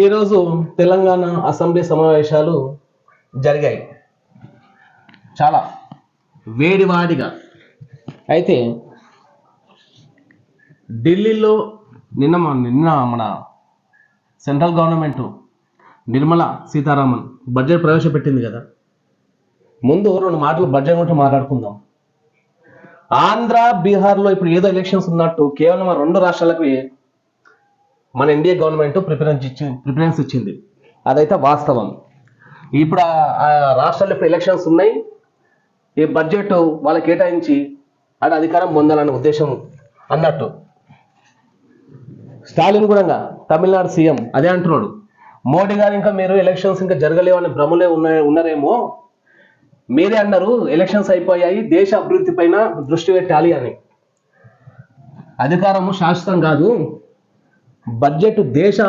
ఈరోజు తెలంగాణ అసెంబ్లీ సమావేశాలు జరిగాయి. చాలా వేడివాడిగా. అయితే ఢిల్లీలో నిన్న నిన్న మన central government Nirmala Sitharaman budget ప్రవేశపెట్టింది కదా. ముందు రెండు మాటలు బడ్జెట్ గురించి మాట్లాడుకుందాం. ఆంధ్ర బీహార్లో ఇప్పుడు ఏదో ఎలక్షన్స్ ఉన్నట్టు కేవలం రెండు రాష్ట్రాలకు మన ఇండియా గవర్నమెంట్ ప్రిఫరెన్స్ ఇచ్చి ప్రిఫరెన్స్ ఇచ్చింది. అదైతే వాస్తవం. ఇప్పుడు ఆ- రాష్ట్రాల్లో ఇప్పుడు ఎలక్షన్స్ ఉన్నాయి. ఈ బడ్జెట్ వాళ్ళకి కేటాయించి అది అధికారం పొందాలనే ఉద్దేశం అన్నట్టు. స్టాలిన్ కూడా తమిళనాడు సీఎం అదే అంటున్నాడు. మోడీ గారు ఇంకా మీరు ఎలక్షన్స్ ఇంకా జరగలేవు అనే భ్రమలే ఉన్న ఉన్నారేమో. మీరే అన్నారు ఎలక్షన్స్ అయిపోయాయి దేశ అభివృద్ధి పైన దృష్టి పెట్టాలి అని. అధికారము శాశ్వతం కాదు. బడ్జెట్ దేశ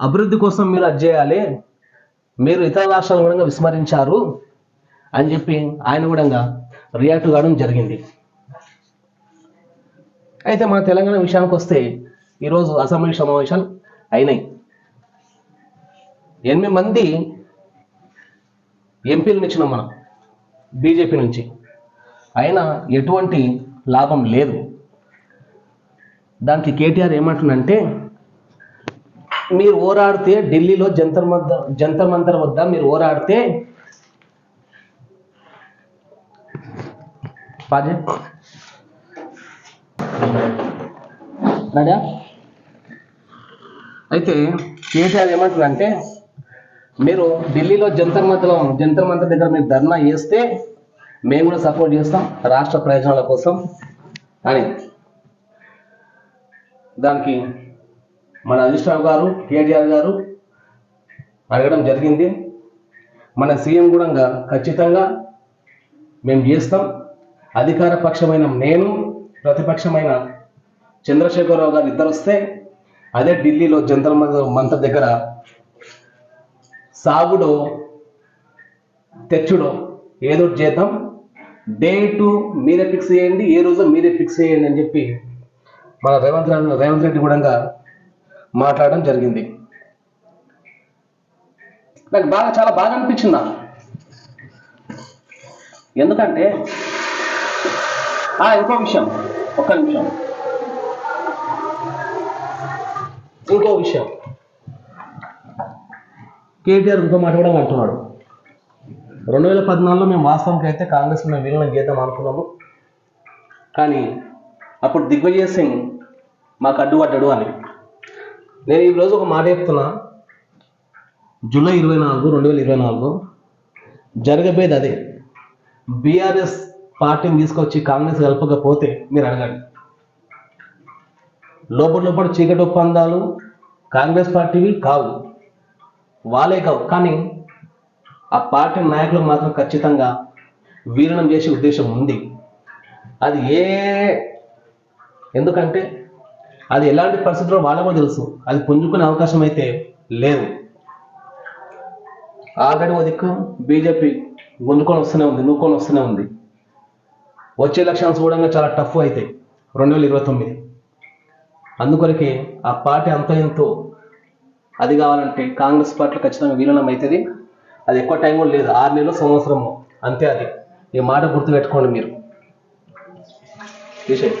అభివృద్ధి కోసం మీరు అది చేయాలి. మీరు ఇతర రాష్ట్రాలను కూడా విస్మరించారు అని చెప్పి ఆయన కూడా రియాక్ట్ కావడం జరిగింది. అయితే మన తెలంగాణ విషయానికి వస్తే ఈరోజు అసెంబ్లీ సమావేశాలు అయినాయి. ఎనిమిది మంది ఎంపీలను ఇచ్చినాం మనం బీజేపీ నుంచి. అయినా ఎటువంటి లాభం లేదు. దానికి కేటీఆర్ ఏమంటుందంటే మీరు ఓరాడితే ఢిల్లీలో జంతర్ మద్ద జంతర్ మంతర్ వద్ద మీరు ఓరాడితే రాజా? అయితే కేసీఆర్ ఏమంటుందంటే మీరు ఢిల్లీలో జంతర్ మంతలో జంతర్ మంతర్ దగ్గర మీరు ధర్నా చేస్తే మేము కూడా సపోర్ట్ చేస్తాం రాష్ట్ర ప్రయోజనాల కోసం అని. దానికి మన హరీష్ గారు కేటీఆర్ గారు అడగడం జరిగింది. మన సీఎం కూడా ఖచ్చితంగా మేము చేస్తాం. అధికార పక్షమైన నేను ప్రతిపక్షమైన చంద్రశేఖరరావు గారు ఇద్దరు వస్తే అదే ఢిల్లీలో జంతర్ మంత్ర దగ్గర సాగుడో తెచ్చుడో ఏదో చేద్దాం. చేద్దాం డేటు మీరే ఫిక్స్ చేయండి ఏ రోజు మీరే ఫిక్స్ చేయండి అని చెప్పి మన రేవంత్ రేవంత్ రెడ్డి కూడా మాట్లాడడం జరిగింది. నాకు బాగా చాలా బాగా అనిపించింది నాకు. ఎందుకంటే ఆ, ఇంకో విషయం ఒక్క నిమిషం. ఇంకో విషయం. కేటీఆర్ ఇంకో మాట కూడా అంటున్నాడు. రెండు వేల పద్నాలుగులో మేము వాస్తవంకి అయితే కాంగ్రెస్ మేము విలీనం చేద్దాం అనుకున్నాము. కానీ అప్పుడు దిగ్విజయ్ సింగ్ మాకు అడ్డుపడ్డాడు అని. నేను ఈ రోజు ఒక మాట చెప్తున్నా. జూలై ఇరవై నాలుగు రెండు వేల ఇరవై నాలుగు జరగబోయేది అదే. బీఆర్ఎస్ పార్టీని తీసుకొచ్చి కాంగ్రెస్ కలపకపోతే మీరు అడగండి. లోపల లోపల చీకటి ఒప్పందాలు కాంగ్రెస్ పార్టీవి కావు. వాళ్ళే కావు. కానీ ఆ పార్టీ నాయకులకు మాత్రం ఖచ్చితంగా వీరణం చేసే ఉద్దేశం ఉంది. అది ఏ ఎందుకంటే అది ఎలాంటి పరిస్థితుల్లో వాళ్ళకో తెలుసు. అది పుంజుకునే అవకాశం అయితే లేదు. ఆల్రెడీ దిక్కు బీజేపీ గుంజుకొని వస్తూనే ఉంది నూకొని వస్తూనే ఉంది. వచ్చే ఎలక్షన్స్ చూడంగా చాలా టఫ్ అవుతాయి రెండు వేల ఇరవై తొమ్మిది. అందుకొరకే ఆ పార్టీ అంత ఎంతో అది కావాలంటే కాంగ్రెస్ పార్టీలో ఖచ్చితంగా విలీనం అవుతుంది. అది ఎక్కువ టైం కూడా లేదు ఆరు నెలలు సంవత్సరము. అంతే అది. ఈ మాట గుర్తుపెట్టుకోండి మీరు. విషయం.